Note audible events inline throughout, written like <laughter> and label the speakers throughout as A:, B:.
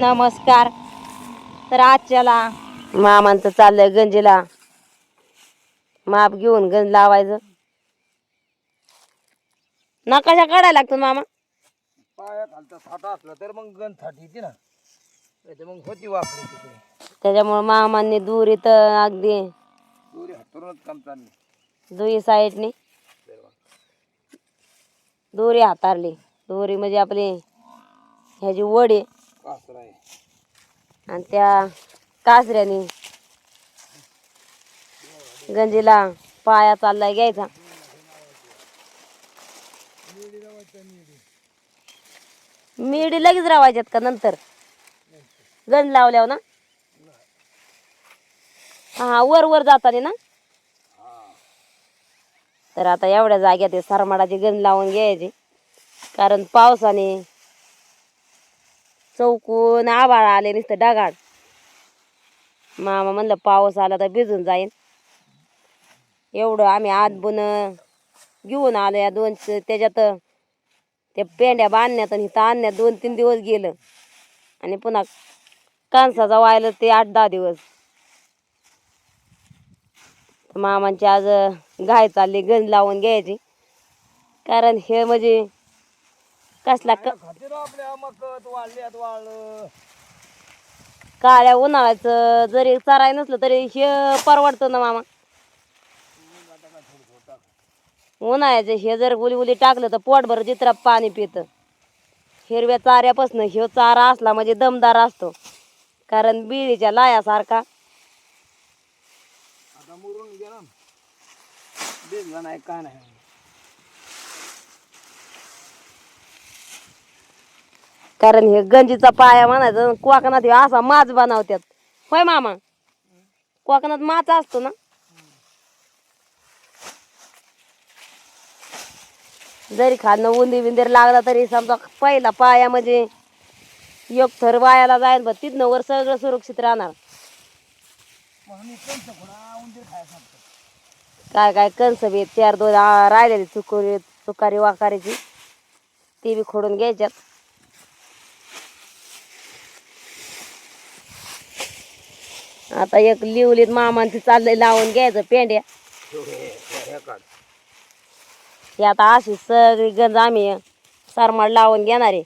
A: नमस्कार. तर आजच्याला मामांचं चाललंय गंजीला. माप घेऊन गंज लावायचं. नकाशा काढायला लागतो मामा.
B: पाया खालचा साठा असला तर मग गण थाट येते ना तर मग होती वापरी तिथे.
A: त्याच्यामुळं मामांनी दूर इथं अगदी
B: दोरी हातरूनच काम चालले
A: दुई साईडनी. दोरी हातारली. दोरी म्हणजे आपली ह्याची वडी.
B: आहे
A: आणि त्या कासऱ्याने गंजीला पाया चाललाय घ्यायचा. मिडी लगेच रावायच्यात का नंतर? गंज लावल्यावर ना? हा वर वर जाताना ना? तर आता एवढ्या जाग्यात सरमाडाची गंज लावून घ्यायची. कारण पावसाने चौकून आभाळ आले नुसतं ढगाळ. मामा म्हणलं पाऊस आला तर भिजून जाईन. एवढं आम्ही आतबुन घेऊन आलो या दोन त्याच्यात त्या पेंड्या बांधण्यात आणि इथं आणण्यात दोन तीन दिवस गेलं. आणि पुन्हा कांसाचा व्हायला ते आठ दहा दिवस. मामांची आज गाय चालली गंज लावून घ्यायची. कारण हे म्हणजे कसला क
B: खाते राव आपल्या मकत वाळल्यात वाळलं
A: काळ्या उन्हाळ्याचं जरी चराय नसलं तरी हे परवडतं ना मामा. उन्हाळ्याचं हे जर उली उली टाकलं तर पोटभर चित्रा पाणी पितं. हिरव्या चाऱ्यापासून ह्यो चारा असला म्हणजे दमदार असतो. कारण बिळीच्या लायासारखा.
B: आता मुरून गेला. नाही काय नाही.
A: कारण हे गंजीचा पाया म्हणायचं कोकणात हे असा माच बनवतात होय मामा? कोकणात माच असतो ना? जरी खाणं उंदी बिंदीर लागला तरी समजा पहिला पाया म्हणजे एक थर वायाला जाईल बघ तिथनं वर सगळं सुरक्षित राहणार. काय काय कंस बी चार दोन राहिलेली चुकोरी चुकारी वाकारीची ती बी खोडून घ्यायच्यात. आता एक लिवलीत मामांची चाललंय लावून घ्यायचं पेंड्या.
B: हे
A: ही आता अशी सगळी गंज आम्ही सरमाड लावून घेणार आहे.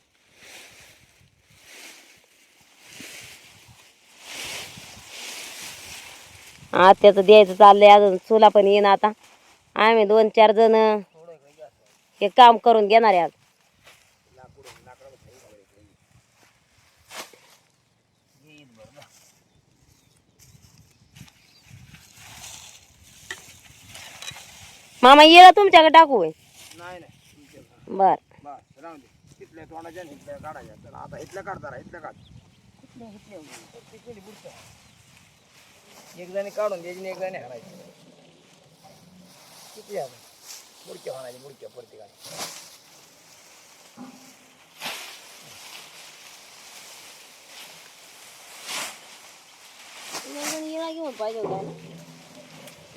A: आत्याचं द्यायचं चाललंय अजून चुला पण येईन आता. आम्ही दोन चार जण हे काम करून घेणार आहे आज. मामा येळा तुमच्याकडे टाकू होय.
B: नाही नाही
A: बर.
B: बस राहून दे. तिथल्या तोंडाच्या आणि इथल्या काढायच्या चला आता इथल्या काढ. जरा इथल्या. काढ एक जणी काढून द्यायची आणि एक जणी हाणायची किती आहे? मुडक्या हाणायची मुडक्या प्रत्येकाने
A: येळा घेऊन पाहिजे होता. ना.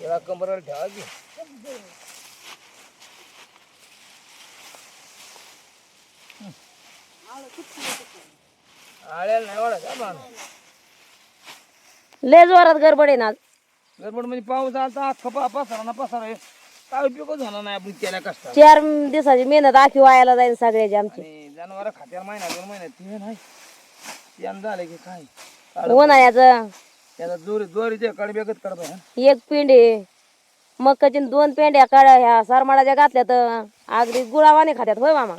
B: याला कंबरवर ठेवा की आळ्याला नाही वाढत हा बाण
A: लय जोरात गडबड आहे ना आज.
B: गडबड म्हणजे पाऊस आला तर अख्खा पा पसारा ना पसारा आहे. काय उपयोगच होणार नाही आपण केल्या कष्टात
A: चार दिवसाची मेहनत आखी वायाला जाईल सगळ्याची आमची.
B: आणि जनावर खात्याला महिना दोन महिन्यात ते नाही. यान झाले की काय?
A: उन्हाळ्याचं.
B: त्याला जोरी जोरीचे कडब्यागत कडबा
A: एक पिंडी. मकाची दोन पेंड्या काढ्या ह्या सरमाडाच्या घातल्या तर अगदी गुळावाने खात्यात होय मामा?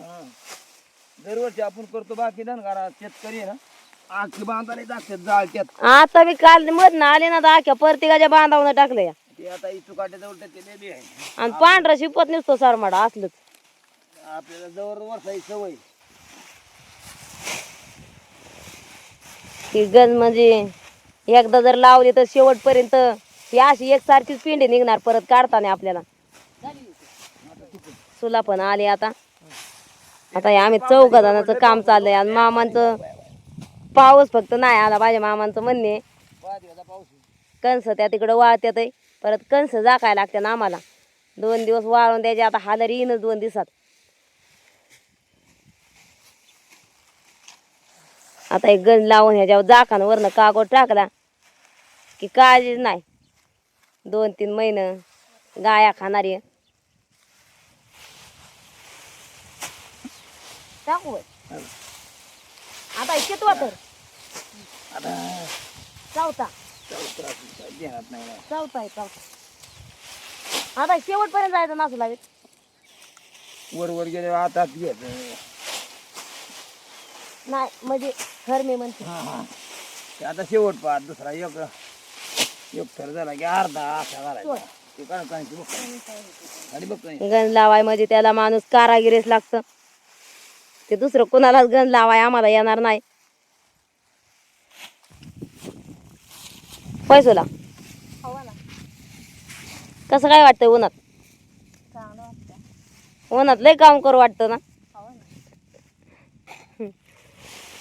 B: दरवर्षी आपण करतो बाकी धनगारा शेतकरी आहे ना आखी बांधायला दाखतात जाळत्यात.
A: आता मी काल मधनं आले ना तर अख्या प्रत्येकाच्या बांधावून टाकलं
B: ते आता इचू काट्याच्या उलट ते लेबी आहे.
A: आणि पांढरा शिपत नसतो सरमाडा असलंच.
B: आपल्याला जवळ वर्षाची सवय.
A: गंज म्हणजे एकदा जर लावली तर शेवटपर्यंत ही अशी एकसारखीच पिंडी निघणार परत काढताना आपल्याला. सुला पण आली आता. आता हे आम्ही चौघ जणांचं काम चाललंय आणि मामांचं पाऊस फक्त नाही आला पाहिजे मामांचं म्हणणे. कणस त्या तिकडं वाळत्यात परत कणस जाकाय लागते ना आम्हाला. दोन दिवस वाळून द्यायचे आता हालर येईनच दोन दिवसात. आता एक गंज लावून ह्याच्यावर जाकान वरनं कागोड टाकला की काळजीच नाही. दोन तीन महिने गाया खाणारी. टाकू. आता हे
B: आता नाही राहत.
A: चौथा आहे आता शेवटपर्यंत जायचं नासू लागेल
B: वर वर गेले घेत
A: नाही. म्हणजे खर मी म्हणते.
B: हा हा. ते आता शेवट पाहत दुसरा एक. एक थर झाला की अर्धा असा घालायचा. ते कणकांची बघ आणि बघ कणी.
A: गंज लावाय म्हणजे त्याला माणूस कारागिरीच लागतं. ते दुसरं कोणालाच गंज लावाय आम्हाला येणार नाही. पैसोला. कसं काय वाटतं उन्हात? उन्हात लय काम करू वाटतं ना?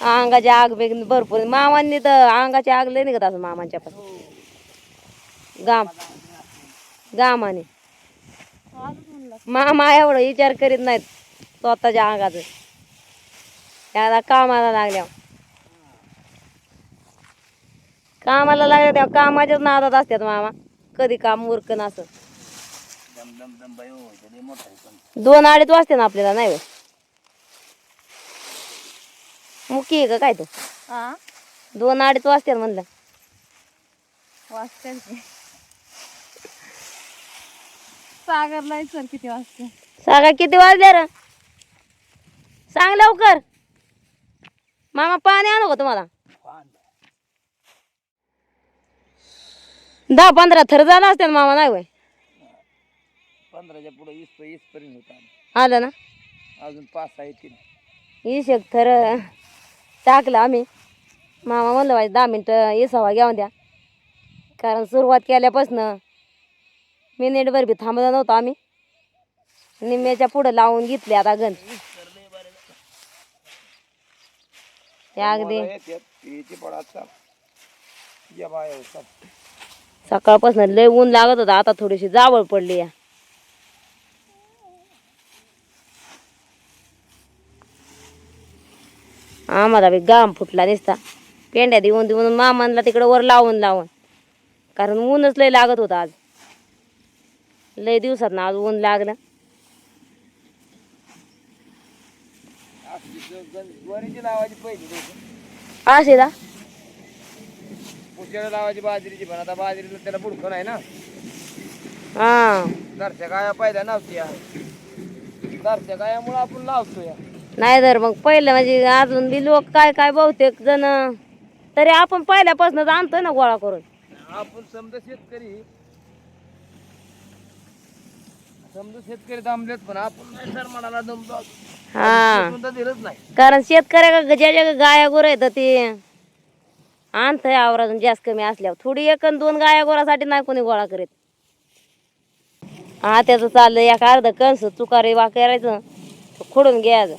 A: अंगाची आग बेग भरपूर. मामांनी तर अंगाची आग लय निघत असं मामांच्या पण. गाम. गामाने. मामा एवढं विचार करीत नाहीत स्वतःच्या अंगाचं. त्याला कामाला लागल्या कामाला लागल्या तेव्हा कामाच्याच नादात असतात मामा. कधी काम उरकन असं. दोन अडीच वाजते ना आपल्याला नाही. मुकी आहे का काय तो? दोन अडीच वाजते म्हणलं.
C: सागरला सर किती वाजता?
A: सांगा किती वाजले र? सांग लवकर. मामा पाणी आणू का तुम्हाला. दहा पंधरा थर झाला असते ना मामा नाही
B: पंधराच्या पुढे वीस वीस पर्यंत होता
A: आलं ना?
B: अजून पाच सहा येतील
A: वीस एक थर टाकलं आम्ही. मामा म्हणलं पाहिजे दहा मिनटं येसावा घ्यावून द्या. कारण सुरुवात केल्यापासनं मिनिटभर बी थांबलो नव्हतो आम्ही. निम्म्याच्या पुढं लावून घेतले आता ते अगदी सकाळपासून लय ऊन लागत होता आता थोडीशी जावळ पडली या. आम्हाला बी गाम फुटला दिसता पेंड्या देऊन देऊन मामांना तिकडं वर लावून लावून. कारण ऊनच लय लागत होतं आज. लय दिवसात ना आज ऊन लागलं.
B: ज्वारीची लावायची पहिली
A: असे ना
B: पुष्याला लावायची बाजरीची पण. आता बाजरीला त्याला बुडकं नाही ना.
A: हा.
B: घरच्या गाया पहिल्या नव्हत्या. घरच्या गायामुळे आपण लावतो या
A: नाही तर मग पहिलं म्हणजे अजून बी लोक काय काय बहुतेक जण तरी आपण पहिल्यापासूनच आणतोय ना गोळा करून.
B: आपण समजा शेतकरी समजा शेतकरी दमलेत पण आपण नाही सर म्हणाला दमलो
A: हा.
B: दिलंच नाही.
A: कारण शेतकऱ्या ज्या ज्या गाया गोर आहेत ते आणतंय आवराजून जास्त कमी असल्यावर. थोडी एक अन दोन गाया गोरासाठी नाही कोणी गोळा करीत. हा त्याचं चाललंय एक अर्ध कंस चुकारे वा करायचं खोडून घ्यायचं.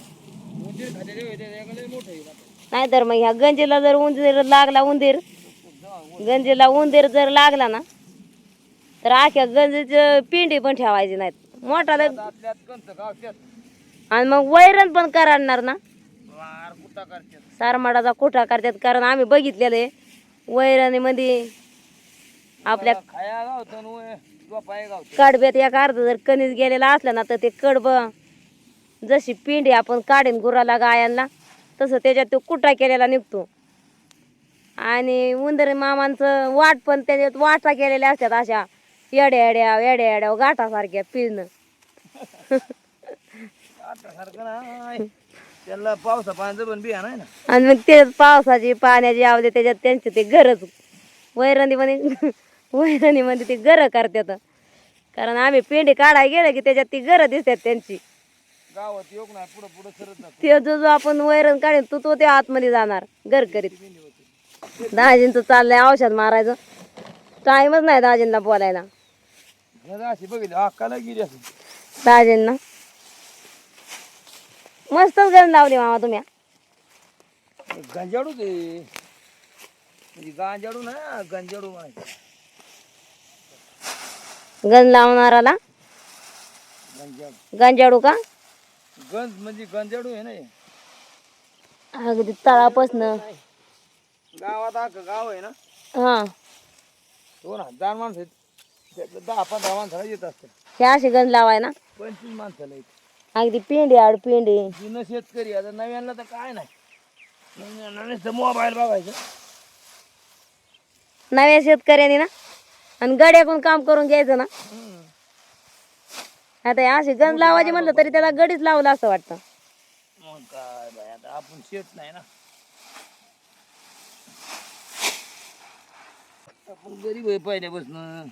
B: उंदीर खात्याचे होते ते लय मोठं आहे ना.
A: नाहीतर मग ह्या गंजीला जर उंदीर लागला उंदीर. गंजीला उंदीर जर लागला ना तर अख्या गंजीचं पिंडी पण ठेवायची नाहीत. मोठा
B: गावच्यात?
A: आणि मग वैरण पण करणार ना? सारमाडाचा कोठा करतात? कारण आम्ही बघितलेलं आहे. वैरणीमध्ये आपल्या कडब्यात एक अर्ध जर कणीस गेलेला असला ना तर ते कडब जशी पिंडी आपण काढीन गुराला गायांना तसं त्याच्यात तो कुटा केलेला निघतो. आणि उंदर मामांचं वाट पण त्याच्यात वाटा केलेल्या असतात अशा येड्या येड्या येड्या येड्या गाठासारख्या पिळणं.
B: त्यांना पावसा पाण्याचं पण बिया नाही ना.
A: आणि मग ते पावसाची पाण्याची आवडे त्याच्यात त्यांचे ते घरच वैरणीमध्ये वैरणीमध्ये ते घरं करतात. कारण आम्ही पेंडी काढायला गेलं की त्याच्यात ती घरं दिसतात त्यांची.
B: गावात योग नाही पुढं पुढं सरत जात.
A: ते जो जो आपण वैरण काढेल तो तो त्या आतमध्ये जाणार घर करीत. दाजींचं चाललंय औषध मारायचं. टाईमच नाही दाजींना बोलायला.
B: घर अशी बघितली अक्काला गिरी असं
A: दाजींना मस्तच गण लावली मामा तुम्ही.
B: गंजाडू ते. म्हणजे गांजाडू ना गंजाडू म्हणायचं
A: गण लावणाराला.
B: गंजाडू.
A: गंजाडू का?
B: गंज म्हणजे गंजाडू आहे ना हे.
A: अगदी तळापासनं.
B: गावात अख्खं गाव आहे ना.
A: हा.
B: दोन हजार माणसं आहेत. त्यातलं दहा पंधरा माणसाला येत असते.
A: हे असे गंज लावाय ना?
B: पंचवीस माणसाला येत.
A: अगदी पिंडी आड पिंडी.
B: जुनं शेतकरी आता नव्याला तर काय नाही. नव्याला नुसतं मोबाईल बघायचं.
A: नव्या शेतकऱ्यांनी ना? आणि गड्याकडून काम करून घ्यायचं ना. आता हे असे गंज लावायचे म्हणलं तरी त्याला गडीच लावलं असं वाटतं.
B: मग काय बाय आता आपण शेत नाही ना? आपण गरीब आहे पहिल्यापासून.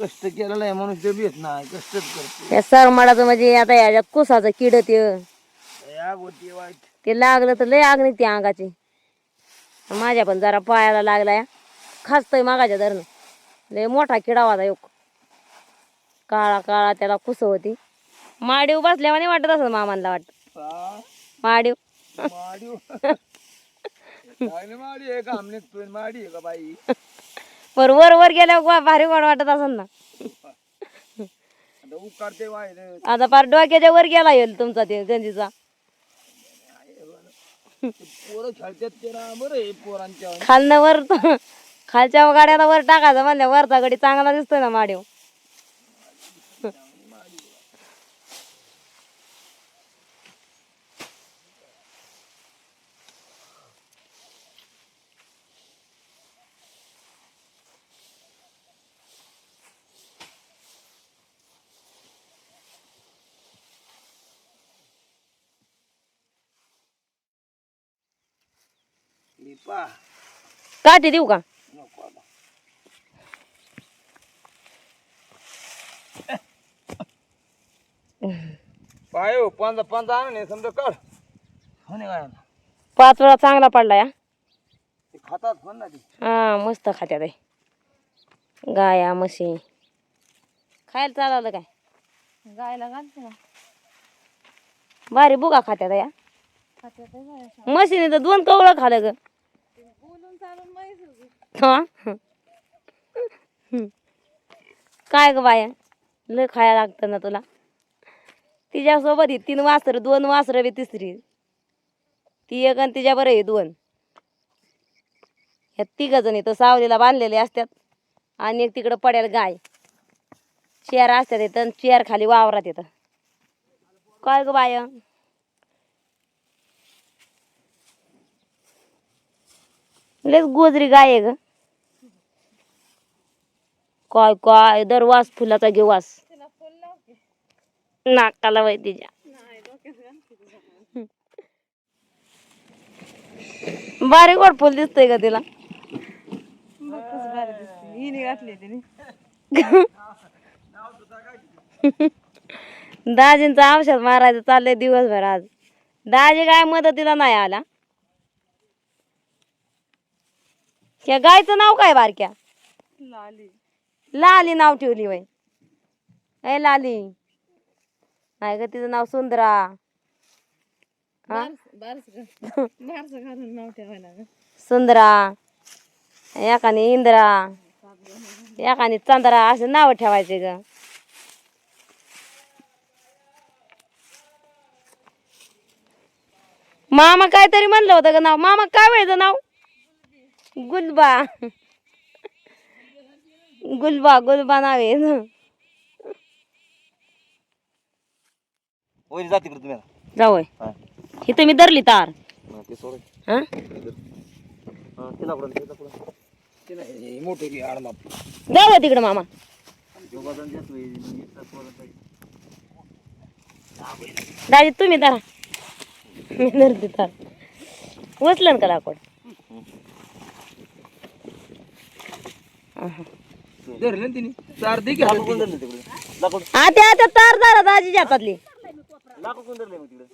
B: कष्ट केलेलं आहे ते भेट नाही कष्टच करते
A: या सरमाडाचं म्हणजे आता याच्यात कुसाचं किड ते.
B: या गोष्टी वाईट.
A: ते लागलं तर लय आग निघते अंगाची. माझ्या पण जरा पायाला लागलाय खासतोय मागाच्या धरणं. लय मोठा किडा होता एक. काळा काळा त्याला कुस होती. माडीव बसल्यावर नाही वाटत असं मामांना वाटत.
B: हा,
A: माडीव.
B: माडी <laughs> माडी आहे का? आमने माडी आहे का बाई? <laughs>
A: वर वर वर गेल्यावर वा- भारी वाट वाटत असेल ना.
B: आता
A: फार डोक्याच्या वर गेला येईल तुमचा ते गंजीचा.
B: पोरं खेळतात त्याला बरं आहे पोरांच्या.
A: खालनं वर खालच्या गाड्याला वर टाकायचं म्हणल्या वरचा गडी चांगला दिसतोय ना माडीव
B: लिपा
A: काठी देऊ का
B: नको आता पाय हो पंधरा पंधरा आणणे समजा काढ हो नाही काय
A: पाच वेळा चांगला पडला या
B: ते खातात पण ना ते
A: हा मस्त खात्यात आहे गाया म्हशी खायला चालवलं काय
C: गायला घालते ना
A: भारी बुगा खात्यात या
C: खात्यात.
A: म्हशीने तर दोन कवळं खाल्लं ग
C: बोलून चालून माहीत होती.
A: हा काय ग बाया? लय खायला लागतं ना तुला? तिच्यासोबत ही तीन वासर दोन वासरं बी तिसरी. ती एक आणि तिच्या बरं आहे दोन. ह्या तिघ जणी तर सावलीला बांधलेले असतात. आणि एक तिकडं पडेल गाय. चेअर असतात इथं आणि चेअर खाली वावरात येतं काय ग बाया? लयच गोजरी गाय आहे ग. काय काय दर वास फुलाचा घे वास. नाकाला वय तिच्या. बारीक वाट फुल दिसतंय का तिला? दाजींचं औषध मारायचं चाललंय दिवसभर आज. दाजी काय मदतीला नाही आला. या गायचं नाव काय बारक्या?
C: लाली.
A: लाली नाव ठेवली वय. ए लाली. नाही ग तिचं नाव सुंदरा. हा? सुंदरा. एकाने इंद्रा. एकाने चंद्रा असे नाव ठेवायचे ग. मामा काहीतरी म्हणलं होतं ग नाव. मामा काय व्हायचं नाव? गुलबा. गुलबा गुलबा नाव आहे
B: वैरी जाते तिकडे तुम्ही
A: जाऊय
B: हा.
A: इथं मी धरली तार.
B: ते सोड.
A: हा?
B: तिला तिला हे
A: जाऊ तिकडं मामा. दाजी तुम्ही धरा. मी धरते तार. उचलन का लाकूड?
B: धरले ना तिने. चार दे की लाकूड.
A: आता आता तार धरा दाजी हातातली.
B: लाकूड कोण धरले मग तिकडे.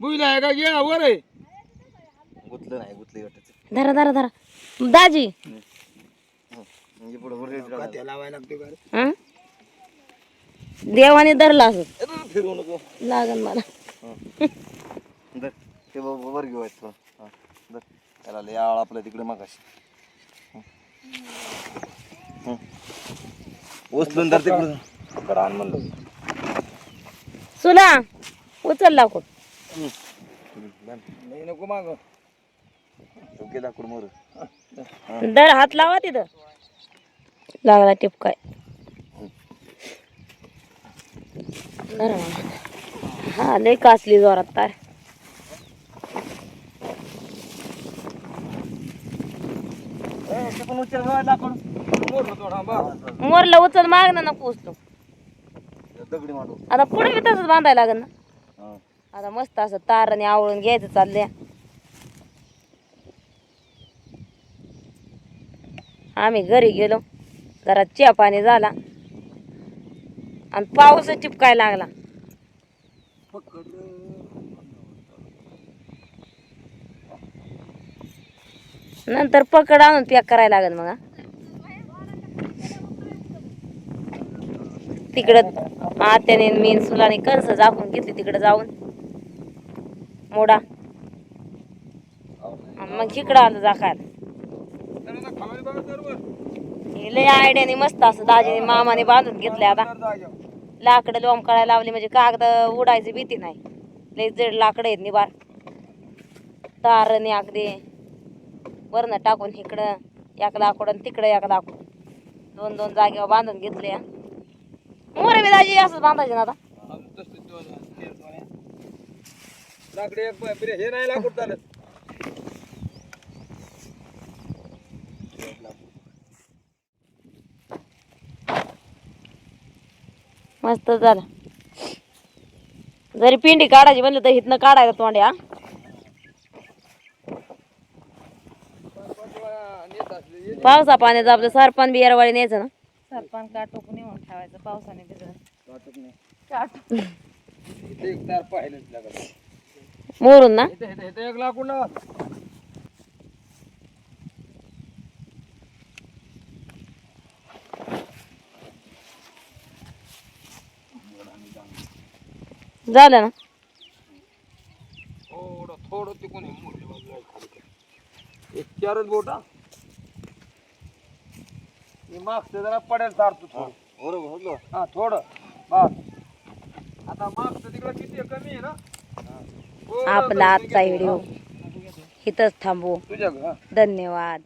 B: बुईला आहे का? घे वर आहे. गुतलं नाही गुतलं वाटत.
A: धरा धरा धरा दाजी.
B: म्हणजे पुढे वर लावायला लागते का
A: हा? देवाने धरला असं.
B: फिरवू नको.
A: लागन मला.
B: धर. ते वर घेऊ आहेत. हा धर. त्याला लय आळ आपल्या तिकडे मागाशी. उचलून धर तिकडून. आण म्हणलं
A: सुला उचल लाकूड.
B: नाही नको माग.
D: लाकूड मोर.
A: दर हात लावा तिथं. लागला टिपकाय. हा लय कासली जोरात तार.
B: पण उचल लाकूड.
A: मोरला उचल माग ना नको उचलू.
D: दगडी मांडू
A: आता पुढे बी तसंच बांधायला लागेल ना.
D: हा.
A: आता मस्त असं ताराने आवळून घ्यायचं चाललंय. आम्ही घरी गेलो जरा च्या पाणी झाला. आणि पाऊस चिपकाय लागला. नंतर पकड आणून पॅक करायला लागेल मग तिकडं आत्याने मी सुलाने कणस झाकून घेतली तिकडं जाऊन. मोडा. मग इकडं आलं जाकायला हे लय आयडियाने मस्त असं दाजीने मामाने बांधून घेतले आता. लाकडं कळायला लावली म्हणजे कागद उडायची भीती नाही. लय जड लाकडं आहेत निबार. तारने अगदी. वरनं टाकून इकडं एक लाकूड आणि तिकडं एक लाकूड. दोन दोन जागेवर बांधून घेतले मोरे बी दाजी असंच बांधायचे ना आता.
B: लाकडे एक हे नाही लाकूड चालत.
A: मस्त झालं. जरी पिंडी काढायची म्हणलं तर इथनं काढायचं तोंड्या. पावसा पाण्याचं आपलं सरपण बी येरवाळी न्यायचं ना.
C: सरपण काटोक नेऊन ठेवायचं पावसाने
B: वाटत नाही. इथे एक तार पाहिलंच लागत
A: मोरून ना?
B: इथे इथे इथे एक लाकूड लावा.
A: झालं ना?
B: थोडं थोडं तिकून हे मोठी बाजू आहे खाली कर. एक चारच बोटा. मागचं जरा पडेल तारतो थोडं
D: बरोबर हो
B: हा थोडं बस आता मागचं तिकडं किती आहे? कमी आहे ना
A: आपला आजचा. व्हिडिओ. इथंच थांबू
B: तुझ्या घ- हा
A: धन्यवाद